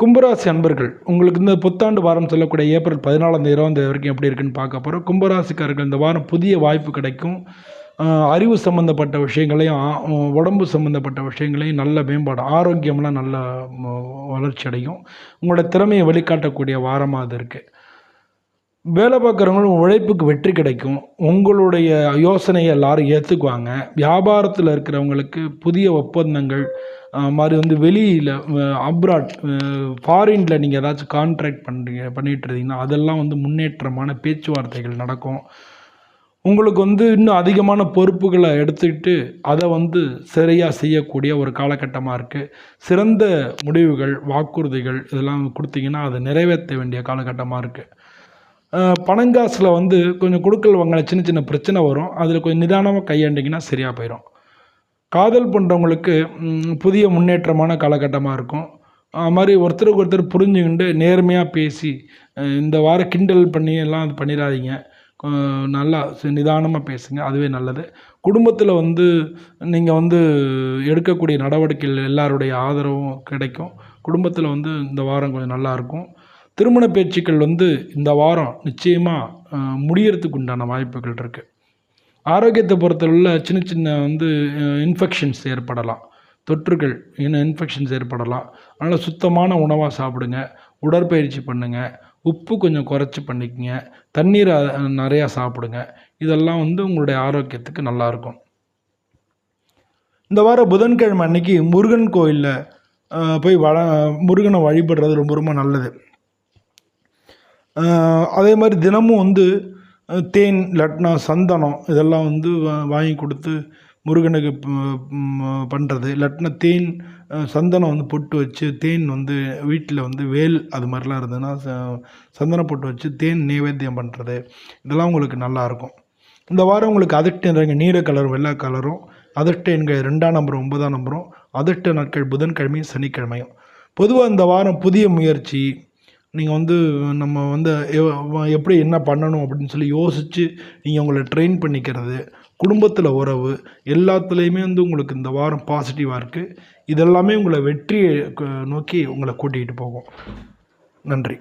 கும்பராசி அன்பர்கள் உங்களுக்கு இந்த புத்தாண்டு வாரம் சொல்லக்கூடிய ஏப்ரல் பதினாலாம் தேதி இருபது வரைக்கும் எப்படி இருக்குன்னு பார்க்க போகிறோம் கும்பராசிக்காரர்கள் இந்த வாரம் புதிய வாய்ப்பு கிடைக்கும். அறிவு சம்மந்தப்பட்ட விஷயங்களையும் உடம்பு சம்மந்தப்பட்ட விஷயங்களையும் நல்ல மேம்பாடு ஆரோக்கியம்லாம் நல்ல வளர்ச்சி அடையும். உங்களோட திறமையை வெளிக்காட்டக்கூடிய வாரமாக அது இருக்குது வேலை பார்க்குறவங்களும் உழைப்புக்கு வெற்றி கிடைக்கும். உங்களுடைய யோசனையை எல்லாரும் ஏற்றுக்குவாங்க வியாபாரத்தில் இருக்கிறவங்களுக்கு புதிய ஒப்பந்தங்கள் மாதிரி வந்து வெளியில் அப்ராட் ஃபாரினில் நீங்கள் ஏதாச்சும் கான்ட்ராக்ட் பண்ணுறீங்க பண்ணிட்டு இருந்தீங்கன்னா அதெல்லாம் வந்து முன்னேற்றமான பேச்சுவார்த்தைகள் நடக்கும். உங்களுக்கு வந்து இன்னும் அதிகமான பொறுப்புகளை எடுத்துக்கிட்டு அதை வந்து சரியாக செய்யக்கூடிய ஒரு காலகட்டமாக இருக்குது சிறந்த முடிவுகள் வாக்குறுதிகள் இதெல்லாம் கொடுத்தீங்கன்னா அதை நிறைவேற்ற வேண்டிய காலகட்டமாக இருக்குது பணங்காசில் வந்து கொஞ்சம் கொடுக்கல் வாங்கின சின்ன சின்ன பிரச்சனை வரும். அதில் கொஞ்சம் நிதானமாக கையாண்டிங்கன்னா சரியாக போயிடும் காதல் பண்ணுறவங்களுக்கு புதிய முன்னேற்றமான காலகட்டமாக இருக்கும். அது மாதிரி ஒருத்தருக்கு ஒருத்தர் புரிஞ்சுக்கிண்டு நேர்மையாக பேசி இந்த வாரம் கிண்டல் பண்ணி எல்லாம் இது பண்ணிடாதீங்க நல்லா நிதானமாக பேசுங்க. அதுவே நல்லது. குடும்பத்தில் வந்து நீங்கள் வந்து எடுக்கக்கூடிய நடவடிக்கைகள் எல்லாருடைய ஆதரவும் கிடைக்கும். குடும்பத்தில் வந்து இந்த வாரம் கொஞ்சம் நல்லாயிருக்கும் திருமண பேச்சுக்கள் வந்து இந்த வாரம் நிச்சயமாக முடியறதுக்கு உண்டான வாய்ப்புகள் இருக்குது ஆரோக்கியத்தை பொறுத்தவரையில் சின்ன சின்ன வந்து இன்ஃபெக்ஷன்ஸ் ஏற்படலாம். தொற்றுகள் இன்னும் இன்ஃபெக்ஷன்ஸ் ஏற்படலாம். அதனால் சுத்தமான உணவாக சாப்பிடுங்க. உடற்பயிற்சி பண்ணுங்கள் உப்பு கொஞ்சம் குறைச்சி பண்ணிக்கங்க. தண்ணீரை நிறையா சாப்பிடுங்க. இதெல்லாம் வந்து உங்களுடைய ஆரோக்கியத்துக்கு நல்லாயிருக்கும். இந்த வாரம் புதன்கிழமை அன்னைக்கு முருகன் கோயிலில் போய் வள முருகனை வழிபடுறது ரொம்ப ரொம்ப நல்லது. அதே மாதிரி தினமும் வந்து தேன் லட்னா சந்தனம் இதெல்லாம் வந்து வா- வாங்கி கொடுத்து முருகனுக்கு பண்ணுறது இல்லாட்டினா தேன் சந்தனம் வந்து பொட்டு வச்சு தேன் வந்து வீட்டில் வந்து வேல் அது மாதிரிலாம் இருந்ததுன்னா ச- சந்தன பொட்டு வச்சு தேன் நைவேத்தியம் பண்ணுறது இதெல்லாம் உங்களுக்கு நல்லாயிருக்கும் இந்த வாரம் உங்களுக்கு அதிர்ஷ்ட நிறங்க நீல கலரும் வெள்ளை கலரும் அதிர்ஷ்ட எண்கள் ரெண்டாம் நம்பரும் ஒன்பதாம் நம்பரும் அதிர்ஷ்ட நாட்கள் புதன்கிழமையும் சனிக்கிழமையும். பொதுவாக இந்த வாரம் புதிய முயற்சி நீங்கள் வந்து நம்ம வந்து எவ- எப்படி என்ன பண்ணணும் அப்படின்னு சொல்லி யோசித்து நீங்கள் உங்களை ட்ரெயின் பண்ணிக்கிறது குடும்பத்தில் உறவு எல்லாத்துலேயுமே வந்து உங்களுக்கு இந்த வாரம் பாசிட்டிவாக இருக்குது இதெல்லாமே உங்களை வெற்றியை நோக்கி உங்களை கூட்டிகிட்டு போகும். நன்றி.